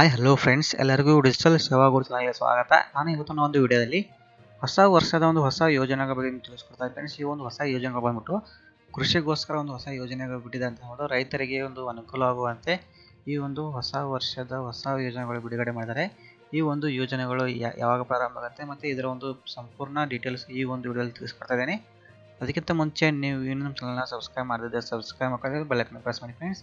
Hi hello friends ಎಲ್ಲರಿಗೂ digital Seva ಚಾನಲ್ಗೆ ಸ್ವಾಗತ. ನಾನು ಇವತ್ತಿನ ಒಂದು ವಿಡಿಯೋದಲ್ಲಿ ಹೊಸ ವರ್ಷದ ಒಂದು ಹೊಸ ಯೋಜನೆಗಳ ಬಗ್ಗೆ ತಿಳಿಸ್ಕೊಡ್ತಾ ಫ್ರೆಂಡ್ಸ್ ಈ ಒಂದು ಹೊಸ ಯೋಜನೆಗಳು ಬಂದ್ಬಿಟ್ಟು ಕೃಷಿಗೋಸ್ಕರ ಒಂದು ಹೊಸ ಯೋಜನೆಗಳು ಬಿಟ್ಟಿದೆ ಅಂತ ಹೇಳೋದು ರೈತರಿಗೆ ಒಂದು ಅನುಕೂಲ ಆಗುವಂತೆ ಈ ಒಂದು ಹೊಸ ವರ್ಷದ ಹೊಸ ಯೋಜನೆಗಳು ಬಿಡುಗಡೆ ಮಾಡಿದ್ದಾರೆ. ಈ ಒಂದು ಯೋಜನೆಗಳು ಯಾವಾಗ ಪ್ರಾರಂಭ ಆಗುತ್ತೆ ಮತ್ತು ಇದರ ಒಂದು ಸಂಪೂರ್ಣ ಡೀಟೇಲ್ಸ್ ಈ ಒಂದು ವಿಡಿಯೋದಲ್ಲಿ ತಿಳಿಸ್ಕೊಡ್ತಾ ಇದ್ದೀನಿ. ಅದಕ್ಕಿಂತ ಮುಂಚೆ ನೀವು ಇನ್ನೂ ನಮ್ಮ ಚಾನಲ್ನ ಸಬ್ಸ್ಕ್ರೈಬ್ ಮಾಡಿದ್ರೆ ಸಬ್ಸ್ಕ್ರೈಬ್ ಮಾಡ್ಕೊಂಡ್ರೆ ಬೆಲ್ಲೈಕನ್ನ ಪ್ರೆಸ್ ಮಾಡಿ ಫ್ರೆಂಡ್ಸ್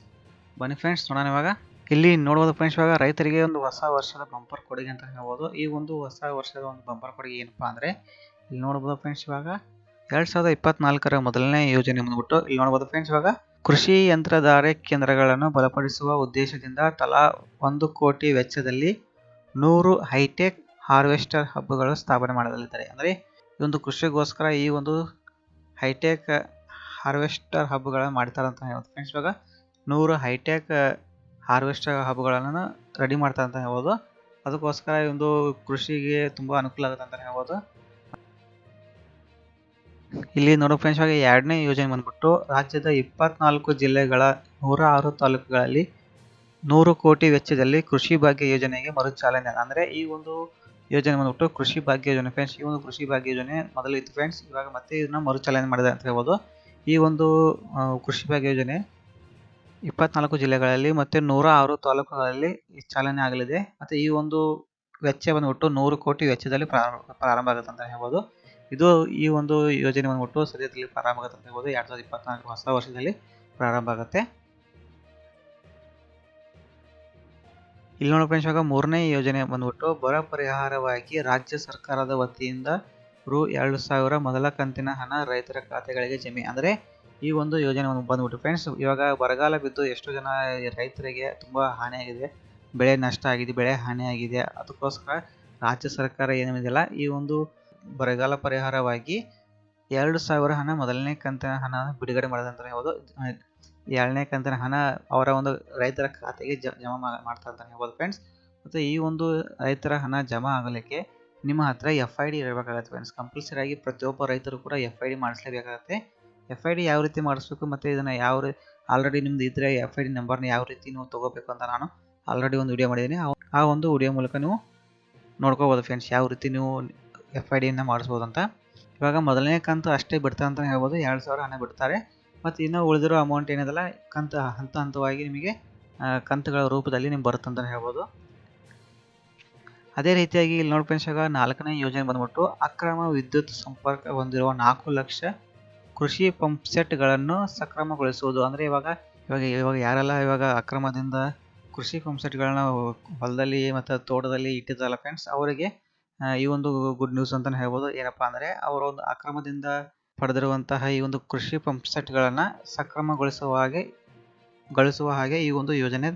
ಬನ್ನಿ ಫ್ರೆಂಡ್ಸ್ ನೋಡೋಣ ಇವಾಗ. ಇಲ್ಲಿ ನೋಡಬಹುದು ಫ್ರೆಂಡ್ಸ್ ಇವಾಗ ರೈತರಿಗೆ ಒಂದು ಹೊಸ ವರ್ಷದ ಬಂಪರ್ ಕೊಡುಗೆ ಅಂತ ಹೇಳ್ಬೋದು. ಈ ಒಂದು ಹೊಸ ವರ್ಷದ ಒಂದು ಬಂಪರ್ ಕೊಡುಗೆ ಏನಪ್ಪಾ ಅಂದ್ರೆ, ಇಲ್ಲಿ ನೋಡಬಹುದು ಫ್ರೆಂಡ್ಸ್ ಇವಾಗ ಎರಡ್ ಸಾವಿರದ ಇಪ್ಪತ್ನಾಲ್ಕರ ಮೊದಲನೇ ಯೋಜನೆ ಬಂದ್ಬಿಟ್ಟು, ಇಲ್ಲಿ ನೋಡಬಹುದು ಫ್ರೆಂಡ್ಸ್ ಇವಾಗ ಕೃಷಿ ಯಂತ್ರಧಾರೆ ಕೇಂದ್ರಗಳನ್ನು ಬಲಪಡಿಸುವ ಉದ್ದೇಶದಿಂದ ತಲಾ ಒಂದು ಕೋಟಿ ವೆಚ್ಚದಲ್ಲಿ ನೂರು ಹೈಟೆಕ್ ಹಾರ್ವೆಸ್ಟರ್ ಹಬ್ಬಗಳು ಸ್ಥಾಪನೆ ಮಾಡಲಿದ್ದಾರೆ. ಅಂದರೆ, ಈ ಒಂದು ಕೃಷಿಗೋಸ್ಕರ ಈ ಒಂದು ಹೈಟೆಕ್ ಹಾರ್ವೆಸ್ಟರ್ ಹಬ್ಬಗಳನ್ನು ಮಾಡ್ತಾರೆ ಅಂತ ಹೇಳ್ಬೋದು ಫ್ರೆಂಡ್ಸ್ ಇವಾಗ ನೂರು ಹೈಟೆಕ್ ಹಾರ್ವೆಸ್ಟರ್ ಹಬ್ಗಳನ್ನು ರೆಡಿ ಮಾಡ್ತಾರೆ ಅಂತ ಹೇಳ್ಬೋದು. ಅದಕ್ಕೋಸ್ಕರ ಒಂದು ಕೃಷಿಗೆ ತುಂಬ ಅನುಕೂಲ ಆಗುತ್ತೆ ಅಂತಲೇ ಹೇಳ್ಬೋದು. ಇಲ್ಲಿ ನೋಡೋ ಫ್ರೆಂಡ್ಸ್ ಎರಡನೇ ಯೋಜನೆ ಬಂದ್ಬಿಟ್ಟು ರಾಜ್ಯದ ಇಪ್ಪತ್ನಾಲ್ಕು ಜಿಲ್ಲೆಗಳ ನೂರ ಆರು ತಾಲೂಕುಗಳಲ್ಲಿ ನೂರು ಕೋಟಿ ವೆಚ್ಚದಲ್ಲಿ ಕೃಷಿ ಭಾಗ್ಯ ಯೋಜನೆಗೆ ಮರುಚಾಲನೆ. ಅಂದರೆ ಈ ಒಂದು ಯೋಜನೆ ಬಂದ್ಬಿಟ್ಟು ಕೃಷಿ ಭಾಗ್ಯ ಯೋಜನೆ ಫ್ರೆಂಡ್ಸ್ ಈ ಒಂದು ಕೃಷಿ ಭಾಗ್ಯ ಯೋಜನೆ ಮೊದಲು ಇತ್ತು ಫ್ರೆಂಡ್ಸ್ ಇವಾಗ ಮತ್ತೆ ಇದನ್ನ ಮರುಚಾಲನೆ ಮಾಡಿದೆ ಅಂತ ಹೇಳ್ಬೋದು. ಈ ಒಂದು ಕೃಷಿ ಭಾಗ್ಯ ಯೋಜನೆ ಇಪ್ಪತ್ನಾಲ್ಕು ಜಿಲ್ಲೆಗಳಲ್ಲಿ ಮತ್ತೆ ನೂರ ಆರು ತಾಲೂಕುಗಳಲ್ಲಿ ಚಾಲನೆ ಆಗಲಿದೆ. ಮತ್ತೆ ಈ ಒಂದು ವೆಚ್ಚ ಬಂದ್ಬಿಟ್ಟು ನೂರು ಕೋಟಿ ವೆಚ್ಚದಲ್ಲಿ ಪ್ರಾರಂಭ ಪ್ರಾರಂಭ ಆಗುತ್ತೆ ಅಂತ ಹೇಳ್ಬೋದು. ಇದು ಈ ಒಂದು ಯೋಜನೆ ಬಂದ್ಬಿಟ್ಟು ಸದ್ಯದಲ್ಲಿ ಪ್ರಾರಂಭ ಆಗುತ್ತೆ ಅಂತ ಹೇಳ್ಬೋದು. ಎರಡು ಸಾವಿರದ ಇಪ್ಪತ್ನಾಲ್ಕು ಹೊಸ ವರ್ಷದಲ್ಲಿ ಪ್ರಾರಂಭ ಆಗುತ್ತೆ. ಇಲ್ಲಿ ನೋಡಿ ಫ್ರೆಂಡ್ಸ್ ಇವಾಗ ಮೂರನೇ ಯೋಜನೆ ಬಂದ್ಬಿಟ್ಟು ಬರ ಪರಿಹಾರವಾಗಿ ರಾಜ್ಯ ಸರ್ಕಾರದ ವತಿಯಿಂದ ರು ಎರಡು ಸಾವಿರ ಮೊದಲ ಕಂತಿನ ಹಣ ರೈತರ ಖಾತೆಗಳಿಗೆ ಜಮೆ, ಅಂದರೆ ಈ ಒಂದು ಯೋಜನೆ ಬಂದ್ಬಿಟ್ಟು ಫ್ರೆಂಡ್ಸ್ ಇವಾಗ ಬರಗಾಲ ಬಿದ್ದು ಎಷ್ಟೋ ಜನ ರೈತರಿಗೆ ತುಂಬ ಹಾನಿಯಾಗಿದೆ ಬೆಳೆ ನಷ್ಟ ಆಗಿದೆ, ಬೆಳೆ ಹಾನಿಯಾಗಿದೆ ಅದಕ್ಕೋಸ್ಕರ ರಾಜ್ಯ ಸರ್ಕಾರ ಏನಿದೆಯಲ್ಲ ಈ ಒಂದು ಬರಗಾಲ ಪರಿಹಾರವಾಗಿ ಎರಡು ಸಾವಿರ ಹಣ, ಮೊದಲನೇ ಕಂತಿನ ಹಣ ಬಿಡುಗಡೆ ಮಾಡಿದೆ ಅಂತ ಹೇಳ್ಬೋದು ಎರಡನೇ ಕಂತಿನ ಹಣ ಅವರ ಒಂದು ರೈತರ ಖಾತೆಗೆ ಜಮಾ ಮಾಡ್ತಾ ಅಂತ ಹೇಳ್ಬೋದು ಫ್ರೆಂಡ್ಸ್ ಮತ್ತು ಈ ಒಂದು ರೈತರ ಹಣ ಜಮಾ ಆಗಲಿಕ್ಕೆ ನಿಮ್ಮ ಹತ್ರ ಎಫ್ ಐ ಡಿ ಇರಬೇಕಾಗತ್ತೆ ಫ್ರೆಂಡ್ಸ್ ಕಂಪಲ್ಸರಿ ಆಗಿ ಪ್ರತಿಯೊಬ್ಬ ರೈತರು ಕೂಡ ಎಫ್ ಐ ಡಿ ಮಾಡಿಸ್ಲೇಬೇಕಾಗತ್ತೆ. ಎಫ್ ಐ ಡಿ ಯಾವ ರೀತಿ ಮಾಡಿಸ್ಬೇಕು ಮತ್ತು ಇದನ್ನು ಯಾವ ಆಲ್ರೆಡಿ ನಿಮ್ದು ಇದ್ದರೆ ಎಫ್ ಐ ಡಿ ನಂಬರ್ನ ಯಾವ ರೀತಿ ನೀವು ತೊಗೋಬೇಕು ಅಂತ ನಾನು ಆಲ್ರೆಡಿ ಒಂದು ವಿಡಿಯೋ ಮಾಡಿದ್ದೀನಿ. ಆ- ಒಂದು ವಿಡಿಯೋ ಮೂಲಕ ನೀವು ನೋಡ್ಕೋಬೋದು ಫ್ರೆಂಡ್ಸ್ ಯಾವ ರೀತಿ ನೀವು ಎಫ್ ಐ ಡಿಯನ್ನು ಮಾಡಿಸ್ಬೋದು ಅಂತ. ಇವಾಗ ಮೊದಲನೇ ಕಂತು ಅಷ್ಟೇ ಬಿಡ್ತಾರೆ ಅಂತಲೇ ಹೇಳ್ಬೋದು. ಎರಡು ಸಾವಿರ ಹಣ ಬಿಡ್ತಾರೆ. ಮತ್ತು ಇನ್ನು ಉಳಿದಿರೋ ಅಮೌಂಟ್ ಏನಿದೆಲ್ಲ ಕಂತು, ಹಂತ ಹಂತವಾಗಿ ನಿಮಗೆ ಕಂತುಗಳ ರೂಪದಲ್ಲಿ ನಿಮ್ಗೆ ಬರುತ್ತೆ ಅಂತಲೇ ಹೇಳ್ಬೋದು. ಅದೇ ರೀತಿಯಾಗಿ ಇಲ್ಲಿ ನೋಡಿ ಇವಾಗ ನಾಲ್ಕನೇ ಯೋಜನೆ ಬಂದ್ಬಿಟ್ಟು ಅಕ್ರಮ ವಿದ್ಯುತ್ ಸಂಪರ್ಕ ಹೊಂದಿರುವ ನಾಲ್ಕು ಲಕ್ಷ ಕೃಷಿ ಪಂಪ್ ಸೆಟ್ಗಳನ್ನು ಸಕ್ರಮಗೊಳಿಸುವುದು. ಅಂದರೆ ಇವಾಗ ಇವಾಗ ಇವಾಗ ಯಾರೆಲ್ಲ ಇವಾಗ ಅಕ್ರಮದಿಂದ ಕೃಷಿ ಪಂಪ್ ಸೆಟ್ಗಳನ್ನ ಹೊಲದಲ್ಲಿ ಮತ್ತು ತೋಟದಲ್ಲಿ ಇಟ್ಟಿದ್ದಲ್ಲ ಫ್ರೆಂಡ್ಸ್ ಅವರಿಗೆ ಈ ಒಂದು ಗುಡ್ ನ್ಯೂಸ್ ಅಂತಲೇ ಹೇಳ್ಬೋದು. ಏನಪ್ಪಾ ಅಂದರೆ, ಅವರ ಒಂದು ಅಕ್ರಮದಿಂದ ಪಡೆದಿರುವಂತಹ ಈ ಒಂದು ಕೃಷಿ ಪಂಪ್ ಸೆಟ್ಗಳನ್ನು ಸಕ್ರಮಗೊಳಿಸುವ ಹಾಗೆ, ಗಳಿಸುವ ಹಾಗೆ ಈ ಒಂದು ಯೋಜನೆ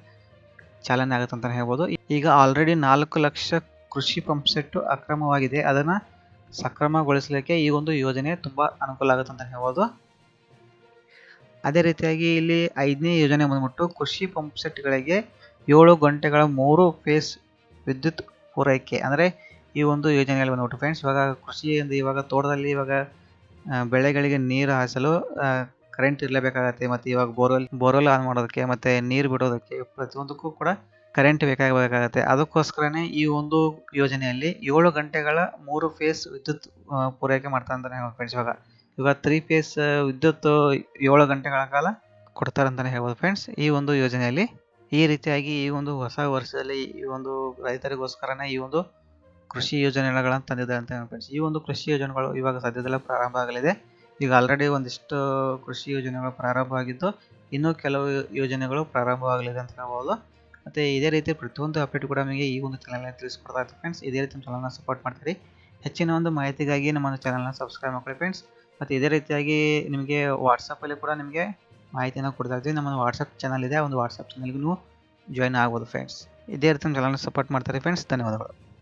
ಚಾಲನೆ ಆಗುತ್ತೆ ಅಂತ ಹೇಳ್ಬೋದು. ಈಗ ಆಲ್ರೆಡಿ ನಾಲ್ಕು ಲಕ್ಷ ಕೃಷಿ ಪಂಪ್ ಸೆಟ್ ಅಕ್ರಮವಾಗಿದೆ. ಅದನ್ನು ಸಕ್ರಮಗೊಳಿಸಲಿಕ್ಕೆ ಈ ಒಂದು ಯೋಜನೆ ತುಂಬ ಅನುಕೂಲ ಆಗುತ್ತೆ ಅಂತ ಹೇಳ್ಬೋದು. ಅದೇ ರೀತಿಯಾಗಿ ಇಲ್ಲಿ ಐದನೇ ಯೋಜನೆ ಬಂದ್ಬಿಟ್ಟು ಕೃಷಿ ಪಂಪ್ ಸೆಟ್ಗಳಿಗೆ ಏಳು ಗಂಟೆಗಳ ಮೂರು ಫೇಸ್ ವಿದ್ಯುತ್ ಪೂರೈಕೆ ಅಂದರೆ ಈ ಒಂದು ಯೋಜನೆಯಲ್ಲಿ ಬಂದ್ಬಿಟ್ಟು ಫ್ರೆಂಡ್ಸ್ ಇವಾಗ ಕೃಷಿ ಅಂದರೆ ಇವಾಗ ತೋಟದಲ್ಲಿ ಇವಾಗ ಬೆಳೆಗಳಿಗೆ ನೀರು ಹಾಯಿಸಲು ಕರೆಂಟ್ ಇರಲೇಬೇಕಾಗತ್ತೆ ಮತ್ತು ಇವಾಗ ಬೋರ್ವೆಲ್ ಬೋರ್ವೆಲ್ ಆನ್ ಮಾಡೋದಕ್ಕೆ ಮತ್ತು ನೀರು ಬಿಡೋದಕ್ಕೆ ಪ್ರತಿಯೊಂದಕ್ಕೂ ಕೂಡ ಕರೆಂಟ್ ಬೇಕಾಗಬೇಕಾಗತ್ತೆ. ಅದಕ್ಕೋಸ್ಕರನೇ ಈ ಒಂದು ಯೋಜನೆಯಲ್ಲಿ ಏಳು ಗಂಟೆಗಳ ಮೂರು ಫೇಸ್ ವಿದ್ಯುತ್ ಪೂರೈಕೆ ಅಂತಲೇ ಹೇಳ್ಬೋದು ಫ್ರೆಂಡ್ಸ್ ಇವಾಗ. ಇವಾಗ ತ್ರೀ ಫೇಸ್ ವಿದ್ಯುತ್ ಏಳು ಗಂಟೆಗಳ ಕಾಲ ಕೊಡ್ತಾರೆ ಅಂತಲೇ ಹೇಳ್ಬೋದು ಫ್ರೆಂಡ್ಸ್ ಈ ಒಂದು ಯೋಜನೆಯಲ್ಲಿ ಈ ರೀತಿಯಾಗಿ ಈ ಒಂದು ಹೊಸ ವರ್ಷದಲ್ಲಿ ಈ ಒಂದು ರೈತರಿಗೋಸ್ಕರನೇ ಈ ಒಂದು ಕೃಷಿ ಯೋಜನೆಗಳನ್ನು ತಂದಿದ್ದಾರೆ ಅಂತ ಫ್ರೆಂಡ್ಸ್ ಈ ಒಂದು ಕೃಷಿ ಯೋಜನೆಗಳು ಇವಾಗ ಸದ್ಯದಲ್ಲೇ ಪ್ರಾರಂಭ ಆಗಲಿದೆ. ಈಗ ಆಲ್ರೆಡಿ ಒಂದಿಷ್ಟು ಕೃಷಿ ಯೋಜನೆಗಳು ಪ್ರಾರಂಭ ಆಗಿದ್ದು ಇನ್ನೂ ಕೆಲವು ಯೋಜನೆಗಳು ಪ್ರಾರಂಭವಾಗಲಿದೆ ಅಂತ ಹೇಳ್ಬೋದು. ಮತ್ತು ಇದೇ ರೀತಿ ಪ್ರತಿಯೊಂದು ಅಪ್ಡೇಟ್ ಕೂಡ ನಿಮಗೆ ಈ ಒಂದು ಚಾನಲ್ನ ತಿಳಿಸ್ಕೊಡ್ತಾ ಇರ್ತೀನಿ ಫ್ರೆಂಡ್ಸ್ ಇದೇ ರೀತಿ ಚಾನಲ್ನ ಸಪೋರ್ಟ್ ಮಾಡ್ತೀರಿ. ಹೆಚ್ಚಿನ ಒಂದು ಮಾಹಿತಿಗಾಗಿ ನಮ್ಮ ಚಾನಲ್ನ ಸಬ್ಸ್ಕ್ರೈಬ್ ಮಾಡ್ಕೊಳ್ಳಿ ಫ್ರೆಂಡ್ಸ್ ಮತ್ತು ಇದೇ ರೀತಿಯಾಗಿ ನಿಮಗೆ ವಾಟ್ಸಪ್ಪಲ್ಲಿ ಕೂಡ ನಿಮಗೆ ಮಾಹಿತಿಯನ್ನು ಕೊಡ್ತಾ ಇರ್ತೀವಿ. ನಮ್ಮ ವಾಟ್ಸಪ್ ಚಾನಲ್ ಇದೆ. ಒಂದು ವಾಟ್ಸಪ್ ಚಾನಲ್ಗೂ ಜಾಯ್ನ್ ಆಗ್ಬೋದು ಫ್ರೆಂಡ್ಸ್ ಇದೇ ರೀತಿ ನಮ್ಮ ಚಾನಲ್ನ ಸಪೋರ್ಟ್ ಮಾಡ್ತಾರೆ ಫ್ರೆಂಡ್ಸ್ ಧನ್ಯವಾದಗಳು.